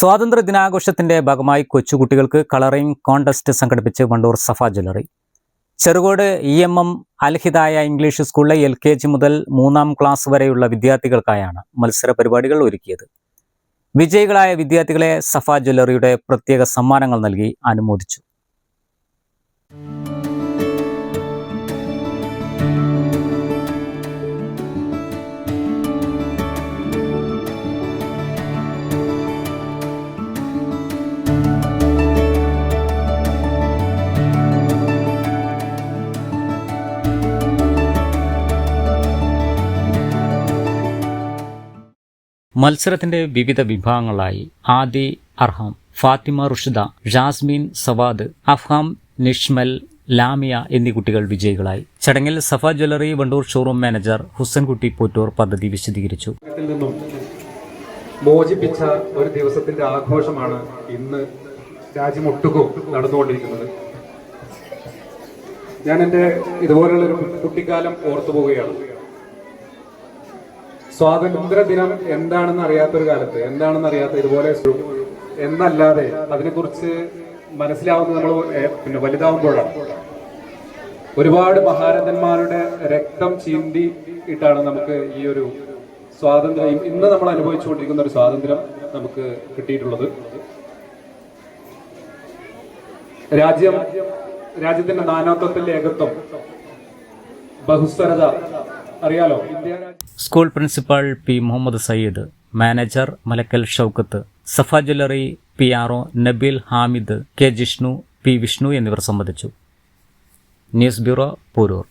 സ്വാതന്ത്ര്യ ദിനാഘോഷത്തിന്റെ ഭാഗമായി കൊച്ചുകുട്ടികൾക്ക് കളറിംഗ് കോൺടെസ്റ്റ് സംഘടിപ്പിച്ച് Wandoor Safa jewellery. Cherukode E M M Alhidaya English സ്കൂളിലെ എൽ കെ ജി മുതൽ മൂന്നാം ക്ലാസ് വരെയുള്ള വിദ്യാർത്ഥികൾക്കായാണ് മത്സര പരിപാടികൾ ഒരുക്കിയത്. വിജയികളായ വിദ്യാർത്ഥികളെ സഫ ജ്വല്ലറിയുടെ പ്രത്യേക സമ്മാനങ്ങൾ നൽകി അനുമോദിച്ചു. മത്സരത്തിന്റെ വിവിധ വിഭാഗങ്ങളായി ആദി അർഹാം ഫാത്തിമ റുഷിദ ജാസ്മിൻ സവാദ് അഫ്ഹാം നിഷ്മൽ ലാമിയ എന്നീ കുട്ടികൾ വിജയികളായി. ചടങ്ങിൽ Safa jewellery Wandoor showroom manager Husankutty Pottoor പദ്ധതി വിശദീകരിച്ചു. മോചിപ്പിച്ച ഒരു ദിവസത്തിന്റെ ആഘോഷമാണ് ഇന്ന് രാജ്യമൊട്ടുക്കും നടന്നുകൊണ്ടിരിക്കുന്നത്. ഞാൻ എന്റെ ഇതുപോലുള്ള ഒരു കുട്ടിക്കാലം ഓർത്തു പോവുകയാണ് സ്വാതന്ത്ര്യ ദിനം എന്താണെന്ന് അറിയാത്തൊരു കാലത്ത് എന്താണെന്ന് അറിയാത്ത ഇതുപോലെ എന്നല്ലാതെ അതിനെക്കുറിച്ച് മനസ്സിലാവുന്നത് നമ്മൾ പിന്നെ വലുതാവുമ്പോഴാണ്. ഒരുപാട് മഹാരഥന്മാരുടെ രക്തം ചീന്തി ഇട്ടാണ് നമുക്ക് ഈ ഒരു സ്വാതന്ത്ര്യം ഇന്ന് നമ്മൾ അനുഭവിച്ചുകൊണ്ടിരിക്കുന്ന ഒരു സ്വാതന്ത്ര്യം നമുക്ക് കിട്ടിയിട്ടുള്ളത്. രാജ്യം രാജ്യത്തിന്റെ നാനാത്വത്തിന്റെ ഏകത്വം ബഹുസ്വരത അറിയാലോ? School principal P Muhammad Sayyid manager Malakkal Shoukath Safa jewellery P R O Nabeel Hamid K Jishnu P Vishnu എന്നിവർ സംബന്ധിച്ചു. News bureau Pooroor.